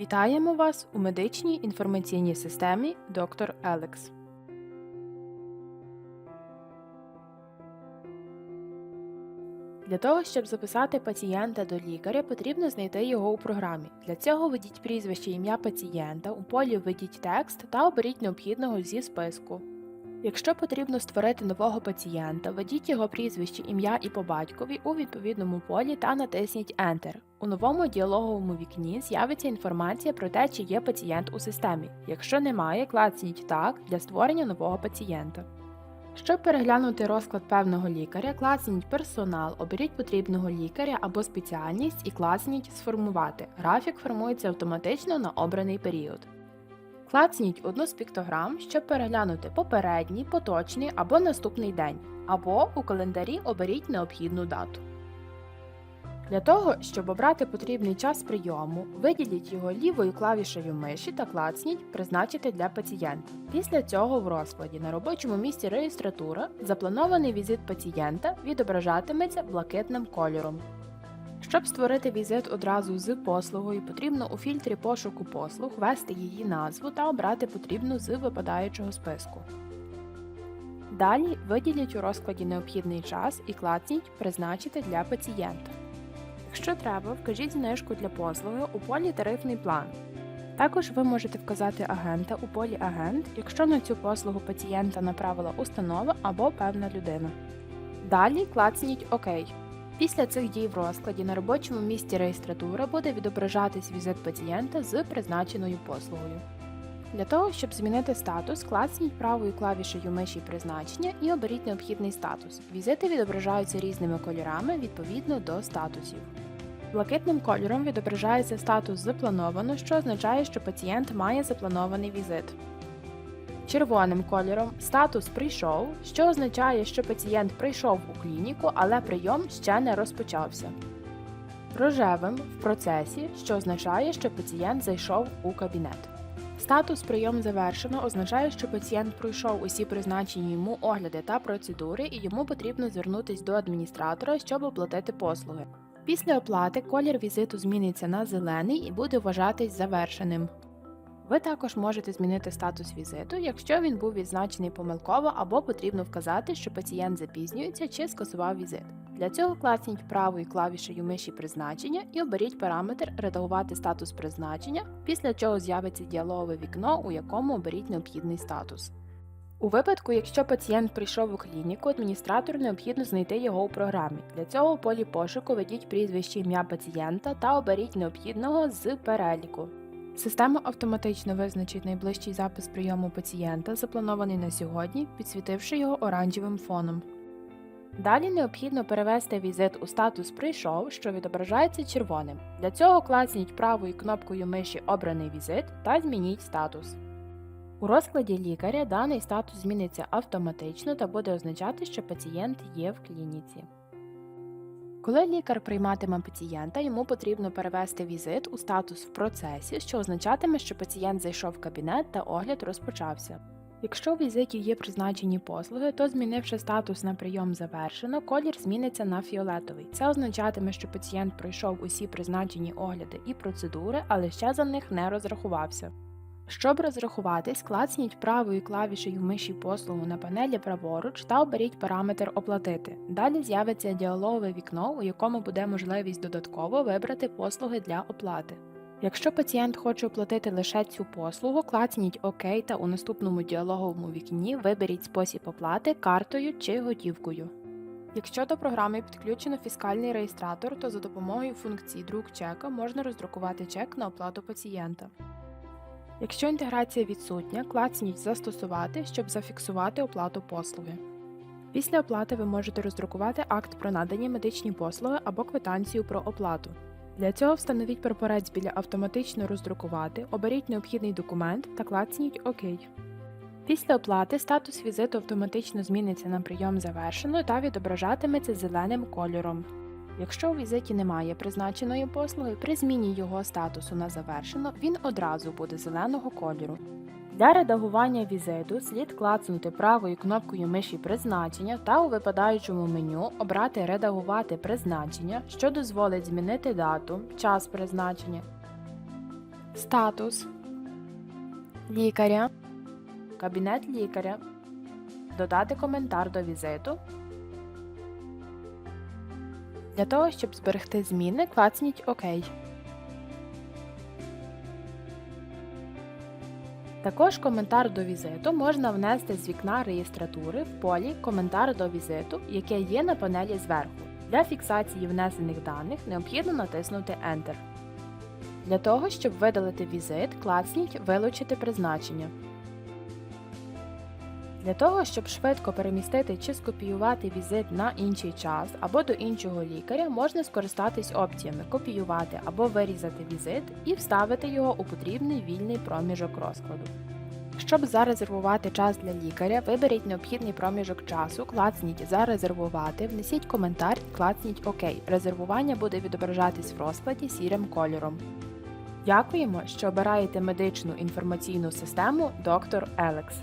Вітаємо вас у медичній інформаційній системі Доктор Елекс. Для того, щоб записати пацієнта до лікаря, потрібно знайти його у програмі. Для цього введіть прізвище ім'я пацієнта, у полі введіть текст та оберіть необхідного зі списку. Якщо потрібно створити нового пацієнта, введіть його прізвище, ім'я і по батькові у відповідному полі та натисніть Enter. У новому діалоговому вікні з'явиться інформація про те, чи є пацієнт у системі. Якщо немає, клацніть Так для створення нового пацієнта. Щоб переглянути розклад певного лікаря, класніть персонал, оберіть потрібного лікаря або спеціальність і класніть Сформувати. Графік формується автоматично на обраний період. Клацніть одну з піктограм, щоб переглянути попередній, поточний або наступний день, або у календарі оберіть необхідну дату. Для того, щоб обрати потрібний час прийому, виділіть його лівою клавішею миші та клацніть Призначити для пацієнта. Після цього в розкладі на робочому місці реєстратура запланований візит пацієнта відображатиметься блакитним кольором. Щоб створити візит одразу з послугою, потрібно у фільтрі пошуку послуг ввести її назву та обрати потрібну з випадаючого списку. Далі виділіть у розкладі необхідний час і клацніть Призначити для пацієнта. Якщо треба, вкажіть знижку для послуги у полі Тарифний план. Також ви можете вказати агента у полі Агент, якщо на цю послугу пацієнта направила установа або певна людина. Далі клацніть ОК. Після цих дій в розкладі на робочому місці реєстратури буде відображатись візит пацієнта з призначеною послугою. Для того, щоб змінити статус, клацніть правою клавішею миші призначення і оберіть необхідний статус. Візити відображаються різними кольорами відповідно до статусів. Блакитним кольором відображається статус заплановано, що означає, що пацієнт має запланований візит. Червоним кольором статус прийшов, що означає, що пацієнт прийшов у клініку, але прийом ще не розпочався. Рожевим в процесі, що означає, що пацієнт зайшов у кабінет. Статус прийом завершено означає, що пацієнт пройшов усі призначені йому огляди та процедури, і йому потрібно звернутися до адміністратора, щоб оплатити послуги. Після оплати колір візиту зміниться на зелений і буде вважатись завершеним. Ви також можете змінити статус візиту, якщо він був відзначений помилково або потрібно вказати, що пацієнт запізнюється чи скасував візит. Для цього класніть правою клавішею миші призначення і оберіть параметр Редагувати статус призначення, після чого з'явиться діалогове вікно, у якому оберіть необхідний статус. У випадку, якщо пацієнт прийшов у клініку, адміністратору необхідно знайти його у програмі. Для цього у полі пошуку введіть прізвище ім'я пацієнта та оберіть необхідного з переліку. Система автоматично визначить найближчий запис прийому пацієнта, запланований на сьогодні, підсвітивши його оранжевим фоном. Далі необхідно перевести візит у статус Прийшов, що відображається червоним. Для цього класніть правою кнопкою миші Обраний візит та змініть статус. У розкладі лікаря даний статус зміниться автоматично та буде означати, що пацієнт є в клініці. Коли лікар прийматиме пацієнта, йому потрібно перевести візит у статус в процесі, що означатиме, що пацієнт зайшов в кабінет та огляд розпочався. Якщо в візиті є призначені послуги, то змінивши статус на прийом завершено, колір зміниться на фіолетовий. Це означатиме, що пацієнт пройшов усі призначені огляди і процедури, але ще за них не розрахувався. Щоб розрахуватись, клацніть правою клавішею миші послугу на панелі праворуч та оберіть параметр Оплатити. Далі з'явиться діалогове вікно, у якому буде можливість додатково вибрати послуги для оплати. Якщо пацієнт хоче оплатити лише цю послугу, клацніть ОК та у наступному діалоговому вікні виберіть спосіб оплати картою чи готівкою. Якщо до програми підключено фіскальний реєстратор, то за допомогою функції друк чека можна роздрукувати чек на оплату пацієнта. Якщо інтеграція відсутня, клацніть Застосувати, щоб зафіксувати оплату послуги. Після оплати ви можете роздрукувати акт про надані медичні послуги або квитанцію про оплату. Для цього встановіть прапорець біля автоматично роздрукувати, оберіть необхідний документ та клацніть ОК. Після оплати статус візиту автоматично зміниться на прийом завершено та відображатиметься зеленим кольором. Якщо у візиті немає призначеної послуги, при зміні його статусу на завершено він одразу буде зеленого кольору. Для редагування візиту слід клацнути правою кнопкою миші призначення та у випадаючому меню обрати Редагувати призначення, що дозволить змінити дату, час призначення. Статус лікаря, кабінет лікаря, додати коментар до візиту. Для того, щоб зберегти зміни, клацніть ОК. Також коментар до візиту можна внести з вікна реєстратури в полі Коментар до візиту, яке є на панелі зверху. Для фіксації внесених даних необхідно натиснути Enter. Для того, щоб видалити візит, клацніть Вилучити призначення. Для того, щоб швидко перемістити чи скопіювати візит на інший час або до іншого лікаря, можна скористатись опціями Копіювати або вирізати візит і вставити його у потрібний вільний проміжок розкладу. Щоб зарезервувати час для лікаря, виберіть необхідний проміжок часу, клацніть Зарезервувати, внесіть коментар і клацніть ОК. Резервування буде відображатись в розкладі сірим кольором. Дякуємо, що обираєте медичну інформаційну систему Доктор Елекс.